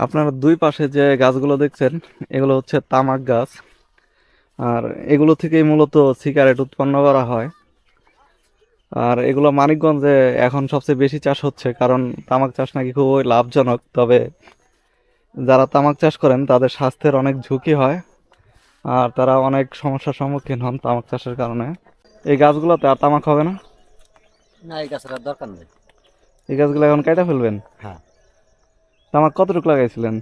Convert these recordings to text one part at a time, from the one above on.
আপনারা দুই পাশে যে গাছগুলো দেখছেন এগুলো হচ্ছে তামাক গাছ। আর এগুলো থেকেই মূলত সিগারেট উৎপন্ন করা হয়। আর এগুলো মানিকগঞ্জে এখন সবচেয়ে বেশি চাষ হচ্ছে কারণ তামাক চাষ নাকি খুবই লাভজনক। তবে যারা তামাক চাষ করেন তাদের স্বাস্থ্যের অনেক ঝুঁকি হয় আর তারা অনেক সমস্যার সম্মুখীন হন তামাক চাষের কারণে। এই গাছগুলোতে আর তামাক হবে না? না এই গাছের দরকার নেই। এই গাছগুলো এখন কেটে ফেলবেন? হ্যাঁ। তামাক কতটুকু লাগাইছিলেন?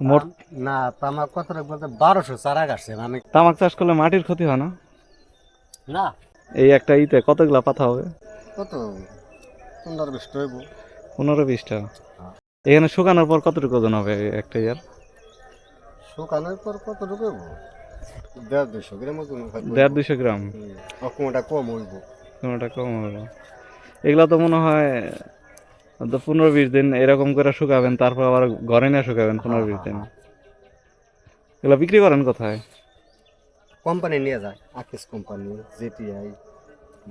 মোট না তামাক কত বলতে বারোশো চারা গাছছে আমি তামাক চাষ করলে মাটির ক্ষতি হয় না? না। এই একটা ইতে কতগুলা পাতা হবে? কত পনেরো বিশ হইব। পনেরো বিশটা। হ্যাঁ। এখানে শুকানোর পর কতটুকু ওজন হবে একটা ইয়ার? শুকানোর পর কত ঢুকব দেড় দুশো গ্রাম ওজন দেড় দুইশো গ্রাম? অকমটা কম হইব। কোনোটা কম হবে। এগুলা তো মনে হয় তো পনেরো বিশ দিন এরকম করে শুকাবেন তারপর আবার ঘরে নিয়ে শুকাবেন পনেরো বিশ দিন। এগুলো বিক্রি করেন কোথায়? কোম্পানি নিয়ে যায় আকিস company JTI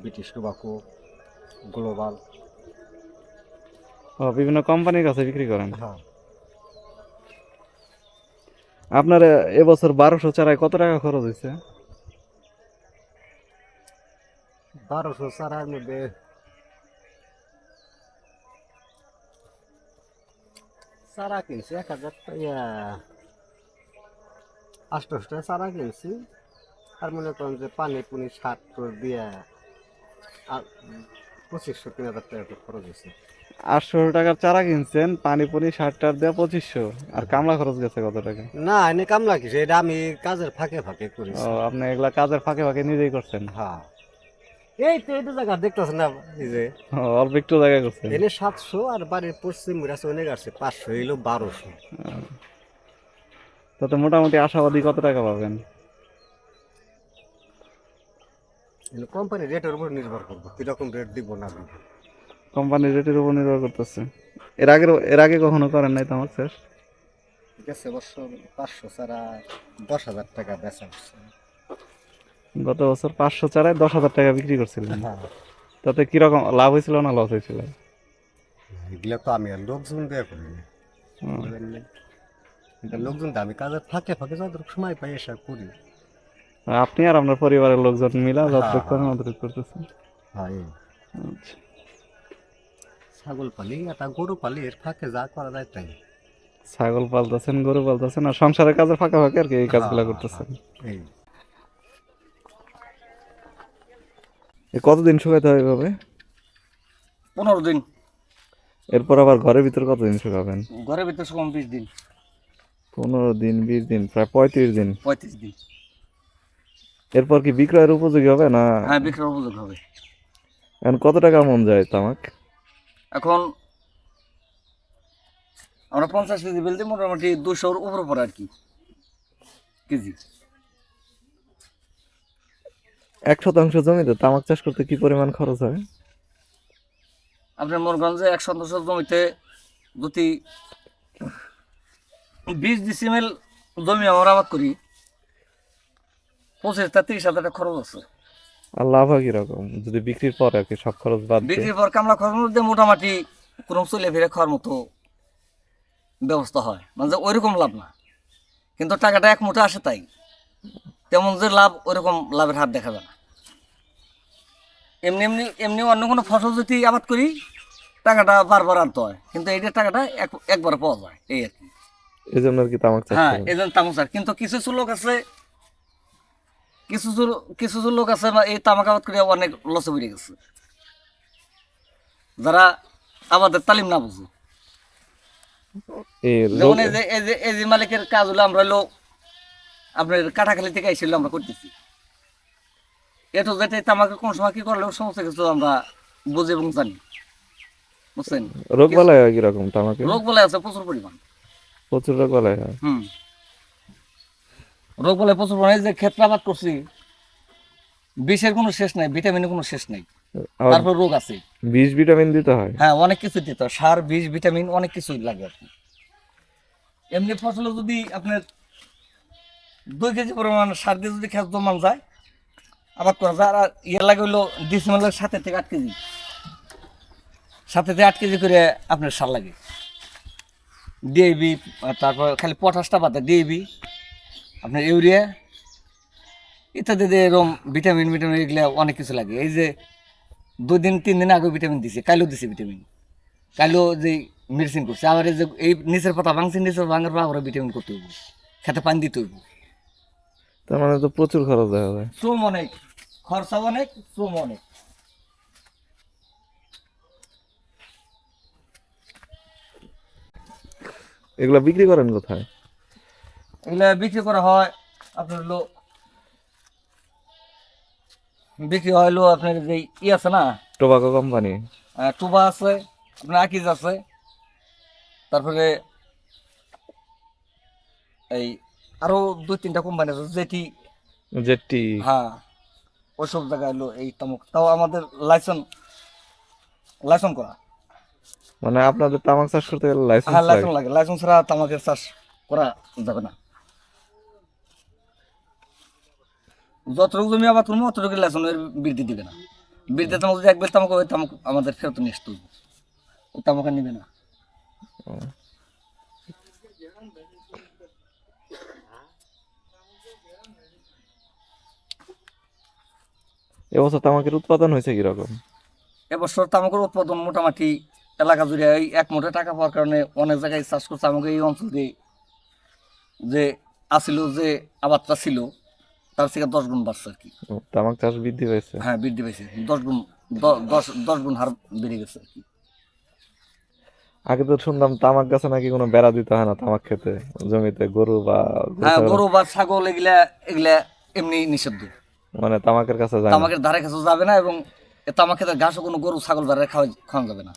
British Tobacco Global. ও বিভিন্ন কোম্পানির কাছে বিক্রি করেন? হ্যাঁ। আপনার এবছর বারোশো চারায় কত টাকা খরচ হয়েছে? বারোশো চারার মধ্যে চারা কিনছি এক হাজার ইয়া আষ্টশটা চারা কিনছি। আর মনে করেন যে পানি পুনি সার টুর দিয়ে আর পঁচিশশো তিন হাজার টাকা খরচ হয়েছে। আটশো টাকার চারা কিনছেন পানি পুনি ষাট টার দেওয়া পঁচিশশো। আর কামলা খরচ গেছে কত টাকা? না এনে কামলা কিছু এটা আমি কাজের ফাঁকে ফাঁকে করি ও আপনি এগুলা কাজের ফাঁকে ফাঁকে নিজেই করছেন? হ্যাঁ। এই তো জায়গা না? এই যে। অল্প একটু জায়গা এনে সাতশো আর বাড়ির পশ্চিম অনেক আসছে পাঁচশো এলো বারোশো। তাতে মোটামুটি আশাবাদী কত টাকা পাবেন? কোম্পানি রেটের উপর নির্ভর করব কীরকম রেট দিব না দিব। কোম্পানির রেটের উপর নির্ভর করতেছে। এর আগে এর আগে কখনো করেন নাই তামাক চাষ গেছে বছর পাঁচশো ছাড়া দশ হাজার টাকা বেচা হচ্ছে। গত বছর পাঁচশো চারায় দশ হাজার টাকা বিক্রি করছিলেন। হ্যাঁ। তাতে কীরকম লাভ হয়েছিল না লস হয়েছিল? এগুলো তো আমি আর লোকজন দিয়ে করি? এটা লোকজন আমি কাজের ফাঁকে ফাঁকে যতটুকু সময় পাই এসব করি। আপনি আর আপনার পরিবারের লোকজন মিলা যতটুকু হ্যাঁ, করেন হ্যাঁ। অতটুকু করতেছেন। আচ্ছা। ছাগল পালি একটা গরু পালি এর ফাঁকে যা করা যায় তাই। ছাগল পালতেছেন গরু পালতেছেন আর সংসারের কাজের ফাঁকা ফাঁকে আর কি এই কাজগুলো করতেছেন। এই। কতদিন শুকাইতে হয় এভাবে? পনেরো দিন। এরপর আবার ঘরের ভিতর কতদিন শুকাবেন? ঘরের ভিতরে কম বিশ দিন। পনেরো দিন বিশ দিন প্রায় পঁয়ত্রিশ দিন। পঁয়ত্রিশ দিন। এরপর কি বিক্রয়ের উপযোগী হবে না? হ্যাঁ বিক্রয় উপযোগী হবে। এখন কত টাকা মন যায় তামাক? এখন আমরা পঞ্চাশ কেজি বেলতে মোটামুটি দুশোর উপর পড়ে আর কি কেজি। এক শতাংশ জমিতে তামাক চাষ করতে কি পরিমাণ খরচ হয়? আপনার মোরগঞ্জে এক শতাংশ জমিতে যদি বিশ ডিসিমেল জমি আমরা আবাদ করি পঁচিশ তিরিশ হাজার টাকা খরচ আছে। আর লাভ হয় কীরকম যদি বিক্রির পর আর কি সব খরচ বাদ বিক্রির পর কামলা খরচ মধ্যে মোটামুটি কোনো চলে ফিরে খাওয়ার মতো ব্যবস্থা হয়। মানে ওইরকম লাভ না। কিন্তু টাকাটা এক মুঠে আসে তাই। তেমন যে লাভ ওইরকম লাভের হাত দেখা যায় না। এমনি এমনি এমনি অন্য কোনো ফসল যদি আবাদ করি টাকাটা বারবার আনতে হয়। কিন্তু এইটার টাকাটা এক একবারে পাওয়া যায় এই আর কি। এই জন্য আর কি তামাক হ্যাঁ এই জন্য তামাক চাষ। কিন্তু কিছু কিছু লোক আছে কিছু কিছু- কিছু লোক আছে বা এই তামাক আবাদ করে অনেক লসে বেরিয়ে গেছে। যারা আমাদের তালিম না বুঝে। এই যেমন এই যে এই যে মালিকের কাজ হলো আমরা হলো আপনার কাটাখালি থেকে আইছিল আমরা করতেছি। এটো যেটা তামাকে কোন সময় কি করলে সমস্ত কিছু আমরা বুঝি এবং জানি। বুঝছেন? রোগ বালাই হয় কীরকম তামাকে রোগ বলে আছে প্রচুর পরিমাণ। প্রচুর রোগ বালাই হয়। হুম। রোগ বলে প্রচুর পরিমাণে। যে ক্ষেত্রে আবাদ করছি বিষের কোনো শেষ নাই ভিটামিনের কোনো শেষ নাই। তারপর রোগ আছে। বিষ ভিটামিন দিতে হয়? হ্যাঁ অনেক কিছু দিতে হয়। সার বিষ ভিটামিন অনেক কিছুই লাগে আর কি। এমনি ফসলে যদি আপনার দুই কেজি পরিমাণ সার দিয়ে যদি খেত জমান যায় আবাদ করা যায় আর ইয়ে লাগে হলো ডিসিমেলের সাথে থেকে আট কেজি। সাথে থেকে আট কেজি করে আপনার সার লাগে। ডিএবি, তারপর খালি পটাশটা পাতা ডিএবি, আপনার ইউরিয়া ইত্যাদি এরকম ভিটামিন ভিটামিন এগুলো অনেক কিছু লাগে। এই যে দুই দিন, তিন দিন আগে ভিটামিন দিছে কাইলেও দিছে ভিটামিন। কাইলেও যে মেডিসিন করছে, আবার এই যে এই নিচের পাতা ভাঙছে, নিচের ভাঙার পর আবার ভিটামিন করতে হইব। খেতে পানি দিতে হইব। তার মানে তো প্রচুর খরচ দেখা যায়। শ্রম অনেক। খরচা অনেক শ্রম অনেক। এগুলা বিক্রি করেন কোথায়? এগুলা বিক্রি করা হয় আপনার হলো বিক্রি হয় হলো আপনার যে ই আছে না? Tobacco company. আহ, টুবা আছে আপনার আকিজ আছে। তারপরে এই আরও দুই তিনটা কোম্পানি আছে যেটি জেটি। হ্যাঁ ওইসব জায়গায় হলো এই তামুক। তাও আমাদের লাইসেন্স লাইসেন্স করা। মানে আপনাদের তামাক চাষ করতে গেলে হ্যাঁ লাইসেন্স লাগে? লাইসেন্স লাগে। লাইসেন্স ছাড়া তামাকের চাষ করা যাবে না। যতটুকু জমি আবাদ করব অতটুকু লাইসেন্স এর বৃদ্ধি দিবে না। বৃদ্ধি তামাক যদি একবার তামাক ওই তামাক আমাদের ফেরত নিয়ে আসতে হবে। তামাক নিবে না। এবছর তামাকের উৎপাদন হয়েছে কীরকম? এবছর তামাকের উৎপাদন মোটামুটি এলাকা জুড়ে এই এক মুঠে টাকা পাওয়ার কারণে অনেক জায়গায় চাষ করছে। আমাকে এই অঞ্চল দিয়ে যে আসিল যে আবাদটা ছিল তার থেকে দশ গুণ বাড়ছে আর কি। তামাক চাষ বৃদ্ধি পেয়েছে হ্যাঁ বৃদ্ধি পেয়েছে দশ গুণ দশ দশ গুণ হার বেড়ে গেছে আর কি। আগে তো শুনলাম তামাক গাছে নাকি কোনো বেড়া দিতে হয় না তামাক খেতে জমিতে গরু বা হ্যাঁ গরু বা ছাগল এগুলা এগুলা এমনি নিষিদ্ধ। মানে তামাকের কাছে যায় তামাকের ধারে কাছে যাবে না এবং তামাক খেতে ঘাসও কোনো গরু ছাগল ধারে খাওয়া যাবে না।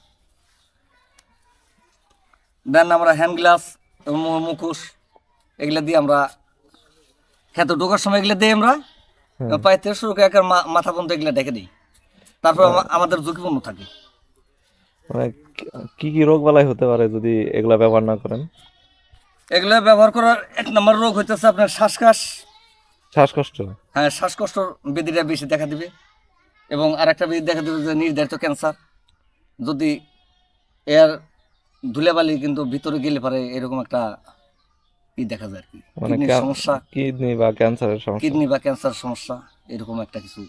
দেন আমরা হ্যান্ড গ্লাস এবং মুখোশ এগুলা দিয়ে আমরা খেতে ঢোকার সময় এগুলা দিই আমরা। পায়ে থেকে শুরু করে একের মাথা পর্যন্ত এগুলা ডেকে দিই। তারপর আমা- আমাদের ঝুঁকিপূর্ণ থাকে। মানে কি- কি রোগ বালাই হতে পারে যদি এগুলা ব্যবহার না করেন? এগুলা ব্যবহার করার এক নম্বর রোগ হইতেছে আপনার শ্বাসকষ্ট শ্বাসকষ্ট? হ্যাঁ শ্বাসকষ্ট বেদিটা বেশি দেখা দিবে। এবং আরেকটা বেদি দেখা দিবে যে নির্ধারিত ক্যান্সার। যদি এর ধুলেবালি কিন্তু ভিতরে গেলে পারে এরকম একটা ই দেখা যায় আর কি। মানে কিডনির সমস্যা। কিডনি বা ক্যান্সারের সমস্যা। কিডনি বা ক্যান্সার সমস্যা এরকম একটা কিছু।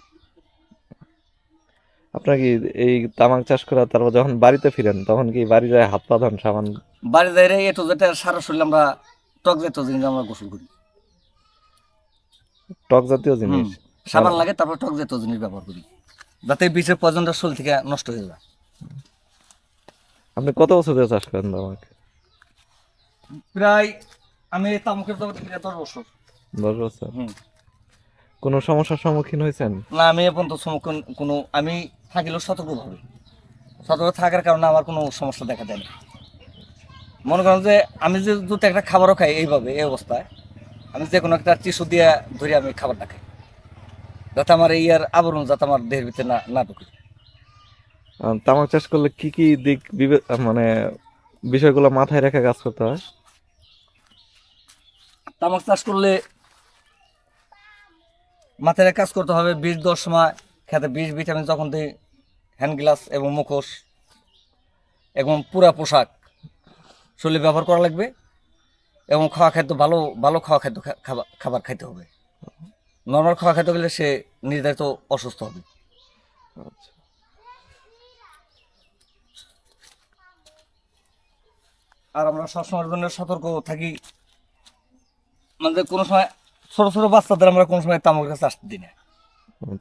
আপনার কি এই তামাক চাষ করা তারপর যখন বাড়িতে ফিরেন তখন কি বাড়ি যায় হাত পা ধন সাবান? বাড়ি যাইরে এটো যেটা সারা শরীর আমরা টক জাতীয় জিনিস আমরা গোসল করি। টক জাতীয় জিনিস। সাবান লাগে তারপর টক জাতীয় জিনিস ব্যবহার করি। যাতে বিষের পয়জনটা শরীর থেকে নষ্ট হয়ে যায়। আপনি কত বছর ধরে চাষ করেন তামাক? প্রায় আমি তামুকের প্রায় দশ বছর। দশ বছর? কোনো সমস্যার সম্মুখীন হয়েছেন? না আমি এখন তো সম্মুখীন কোনো আমি থাকিলেও সতর্কভাবে সতর্ক থাকার কারণে আমার কোনো সমস্যা দেখা দেয় না মনে করেন যে আমি যে দুটো একটা খাবারও খাই এইভাবে এই অবস্থায়। আমি যে কোনো একটা টিস্যু দিয়ে ধরে আমি খাবারটা খাই। যাতে আমার এই আর আবরণ যাতে আমার দেহের ভিতরে না না ঢুকে। তামাক চাষ করলে কি কি দিক মানে বিষয়গুলো মাথায় রেখে কাজ করতে হয়? তামাক চাষ করলে মাথায় কাজ করতে হবে বীজ দশ সময়। খেতে বীজ ভিটামিন যখন দিই হ্যান্ড গ্লাস এবং মুখোশ এবং পুরা পোশাক। শরীরে ব্যবহার করা লাগবে। এবং খাওয়া খাদ্য ভালো ভালো খাওয়া খাদ্য খাবার খাবার খাইতে হবে। নর্মাল খাওয়া খাদ্য গেলে সে নির্ধারিত অসুস্থ হবে। আর আমরা সবসময়ের জন্য সতর্ক থাকি। মানে কোনো সময় ছোট ছোট বাচ্চাদের আমরা কোনো সময় তামাক গাছ আসতে দিই না।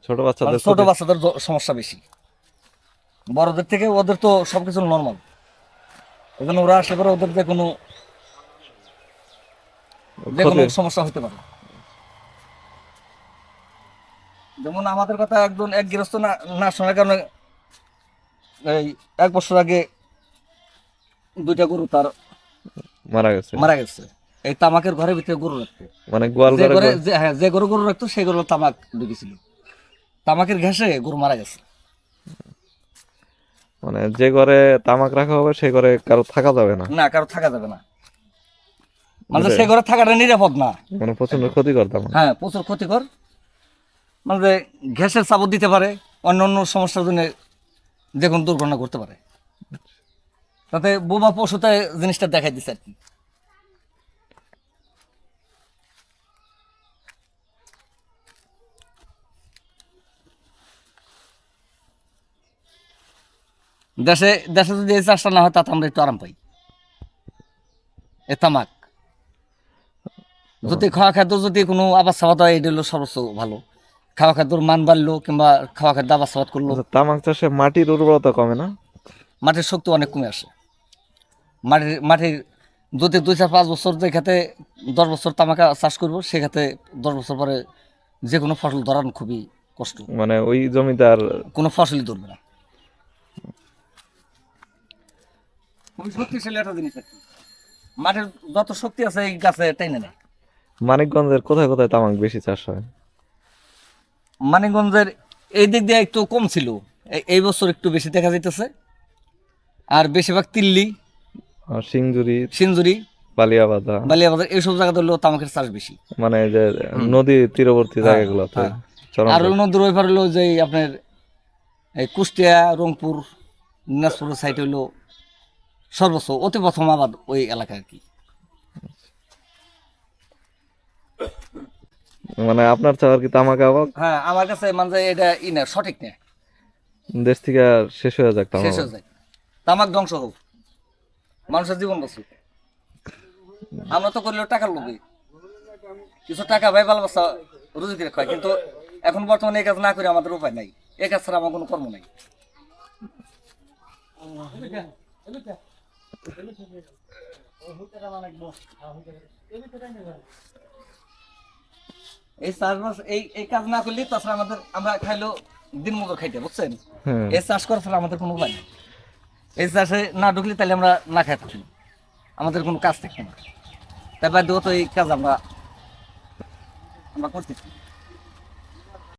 ছোট মানে বাচ্চাদের ছোট বাচ্চাদের সমস্যা বেশি। বড়দের থেকে ওদের তো সবকিছু নর্মাল এখানে ওরা আসলে পরে ওদের যে কোনো যে কোনো সমস্যা হতে পারে। যেমন আমাদের কথা একজন এক গৃহস্থ না না শোনার কারণে এই এক বছর আগে দুইটা গরু তার মারা গেছে। মারা গেছে। এই তামাকের ঘরের ভিতরে গরু রাখতো। মানে গোয়াল ঘরে হ্যাঁ যে গরু গরু রাখতো সেই গরু তামাক ঢুকেছিল। তামাকের ঘেসে গরু মারা গেছে। মানে যে ঘরে তামাক রাখা হবে সেই ঘরে কারও থাকা যাবে না। না কারও থাকা যাবে না। মানে সে ঘরে থাকাটা নিরাপদ না। মানে প্রচণ্ড ক্ষতিকর তামাক হ্যাঁ প্রচুর ক্ষতিকর। মানে গ্যাসের চাপত দিতে পারে অন্য অন্য সমস্যার জন্য যে কোনো দুর্ঘটনা ঘটতে পারে। তাতে বোবা পশুতে জিনিসটা দেখাই দিচ্ছে আর কি। দেশে দেশে যদি এই চাষটা না হয় তাতে আমরা একটু আরাম পাই। এ তামাক। যদি খাওয়া খাদ্য যদি কোনো আবাদ সাবাদ হয় এটা হলো সর্বোচ্চ ভালো। খাওয়া খাদ্যর মান বাড়লো কিংবা খাওয়া খাদ্য আবাদ সাবাদ করল আচ্ছা, তামাক চাষে মাটির উর্বরতা কমে না? মাটির শক্তি অনেক কমে আসে মাটির মাটির যদি দুই চার পাঁচ বছর যে খাতে দশ বছর তামাকা চাষ করব সেখাতে দশ বছর পরে যে কোনো ফসল ধরানো খুবই কষ্ট। মানে ওই জমিতে আর কোনো ফসলই ধরবে না। খুবই শক্তিশালী একটা জিনিস। মাটির যত শক্তি আছে এই গাছে টেনে নেয় মানিকগঞ্জের কোথায় কোথায় তামাক বেশি চাষ হয়? মানিকগঞ্জের এই দিক দিয়ে একটু কম ছিল। এই- বছর একটু বেশি দেখা যাইতেছে। আর বেশিরভাগ তিল্লি সিংজুরি সিঞ্জুরি বালিয়াবাদা বালিয়াবাজার এইসব জায়গাতে হলো তামাকের চাষ বেশি। মানে যে নদী তীরবর্তী জায়গাগুলোতে হ্যাঁ। আর নদীর ওই পার হলো যে আপনার এই কুষ্টিয়া রংপুর দিনাজপুর সাইড হলো সর্বোচ্চ অতি প্রথম আবাদ ওই এলাকা আর কি। মানে আপনার চাওয়ার কি তামাক আবাদ হ্যাঁ আমার কাছে মানে এটা ই না সঠিক না। দেশ থেকে আর শেষ হয়ে যাক তামাক। শেষ হয়ে যায়। তামাক ধ্বংস হোক। মানুষের জীবন বাঁচুক আমরা তো করলেও টাকার লোভে। কিছু টাকা ভাই ভালো বাচ্চা রুজি করে খায় কিন্তু এখন বর্তমানে এই কাজ না করে আমাদের উপায় নাই। এই কাজ ছাড়া আমার কোনো কর্ম নাই। এই চাষ বাস এই এই কাজ না করলে তাছাড়া আমাদের আমরা খাইলেও দিন মতো খাইতে বুঝছেন? এই চাষ করা ছাড়া আমাদের কোনো উপায় নেই। এই চাষে না ঢুকলে তাহলে আমরা না খাই থাকি আমাদের কোনো কাজ থাকবে না। তাই বাধ্য তো এই কাজ আমরা আমরা করতেছি।